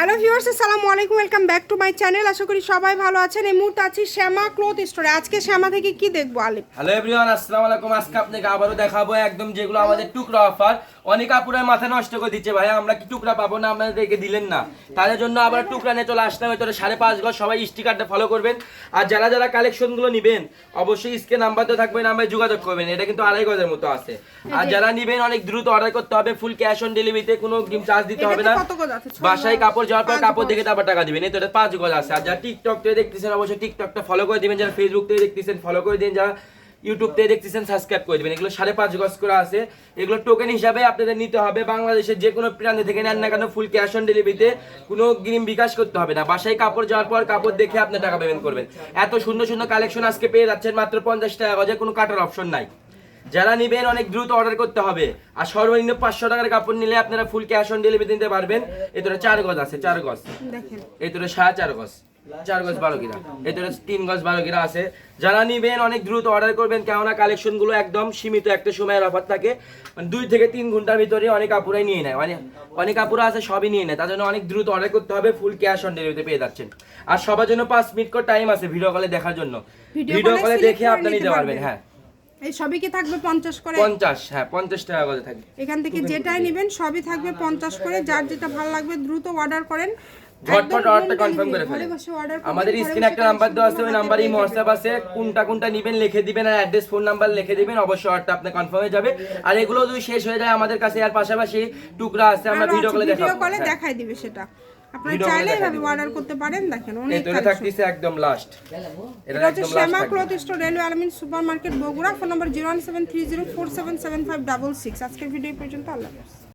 Hello viewers আসসালামু আলাইকুম welcome back to my channel আশা করি সবাই ভালো আছেন। এই মুহূর্তে আছি শ্যামা ক্লথ স্টোরে আজকে শ্যামা থেকে কি দেখব আলিফ? হ্যালো এভরিওয়ান আসসালামু আলাইকুম আজকে আপনাকে আবারও দেখাবো একদম যেগুলো আমাদের টুকরা অফার অনেক আপুরের মাথা নষ্ট করে দিচ্ছে ভাই আমরা কি টুকরা পাবো না আপনাদেরকে দিলেন না। তাদের জন্য আবার টুকরা নিয়ে চলে আসলাম। ভেতরে সাড়ে পাঁচ গজ সবাই স্টিকারটা ফলো করবেন। আর যারা যারা কালেকশনগুলো নিবেন অবশ্যই স্কে নাম্বার তো থাকবে নাম্বারে যোগাযোগ করবেন। এটা কিন্তু আড়াই গজের মতো আছে। আর যারা নিবেন অনেক দ্রুত অর্ডার করতে হবে। ফুল ক্যাশ অন ডেলিভারিতে কোনো চার্জ দিতে হবে না। বাসায় কাপড় যাওয়ার পর কাপড় দেখে তারপর টাকা দিবেন এই তো এটা পাঁচ গজ আছে। আর যারা টিকটক থেকে দেখতেছেন অবশ্যই টিকটকটা ফলো করে দিবেন যারা ফেসবুক থেকে দেখতেছেন ফলো করে দিন যারা ইউটিউব থেকে দেখতেছেন সাবস্ক্রাইব করে দিবেন। এগুলো সাড়ে পাঁচ গজ করে আছে। এগুলো টোকেন হিসাবে আপনাদের নিতে হবে। বাংলাদেশের যে কোনো প্রান্তে থেকে নেন না কেন ফুল ক্যাশ অন ডেলিভারিতে কোনো গ্রিম বিকাশ করতে হবে না। বাসায় কাপড় যাওয়ার পর কাপড় দেখে আপনি টাকা পেমেন্ট করবেন। এত সুন্দর সুন্দর কালেকশন আজকে পেয়ে যাচ্ছেন মাত্র পঞ্চাশ টাকা গজে কোনো কাটার অপশন নাই। যারা নিবেন অনেক দ্রুত অর্ডার করতে হবে। আর সর্বনিম্ন পাঁচশো টাকার কাপড় নিলে আপনারা ফুল ক্যাশ অন ডেলিভারি নিতে পারবেন। এতটা চার গজ আছে চার গজ। তোরে সাড়ে চার গজ চার গজ বারো কিরা। এই তোরে তিন গজ বারো কিরা আছে। যারা নিবেন অনেক দ্রুত অর্ডার করবেন কেননা কালেকশনগুলো একদম সীমিত একটা সময়ের অফার থাকে। মানে দুই থেকে তিন ঘণ্টার ভিতরে অনেক আপুরাই নিয়ে নেয়। মানে অনেক আপুরা আছে সবই নিয়ে নেয়। তার জন্য অনেক দ্রুত অর্ডার করতে হবে ফুল ক্যাশ অন ডেলিভারিতে পেয়ে যাচ্ছেন। আর সবার জন্য পাঁচ মিনিট করে টাইম আছে ভিডিও কলে দেখার জন্য। ভিডিও কলে দেখে আপনি নিতে পারবেন। হ্যাঁ। এই সবই কি থাকবে পঞ্চাশ করে? পঞ্চাশ হ্যাঁ পঞ্চাশ টাকা করে থাকবে। এখান থেকে যেটাই নেবেন সবই থাকবে পঞ্চাশ করে। যার যেটা ভালো লাগবে দ্রুত অর্ডার করেন। ঝটপট অর্ডারটা কনফার্ম করে ফেলেন। বসে order করবেন, আমাদের স্ক্রিনে একটা নাম্বার দেওয়া আছে ওই নাম্বারই হোয়াটসঅ্যাপ আছে। কোনটা কোনটা নিবেন লিখে দিবেন আর অ্যাড্রেস ফোন নাম্বার লিখে দিবেন অবশ্যই অর্ডারটা আপনার কনফার্ম হয়ে যাবে। আর এগুলো যদি শেষ হয়ে যায় আমাদের কাছে আর পাশাপাশি টুকরা আছে আমরা ভিডিও কলে ভিডিও কলে। দেখাই দিবে সেটা। আপনারা চাইলে এভাবে অর্ডার করতে পারেন দেখেন অনেক এটা থাকতেছে একদম লাস্ট এটা হচ্ছে Shyama cloth store railway Almin super market Bogura phone number zero one seven three zero four seven seven five double six আজকের ভিডিও পর্যন্ত আল্লাহ হাফেজ।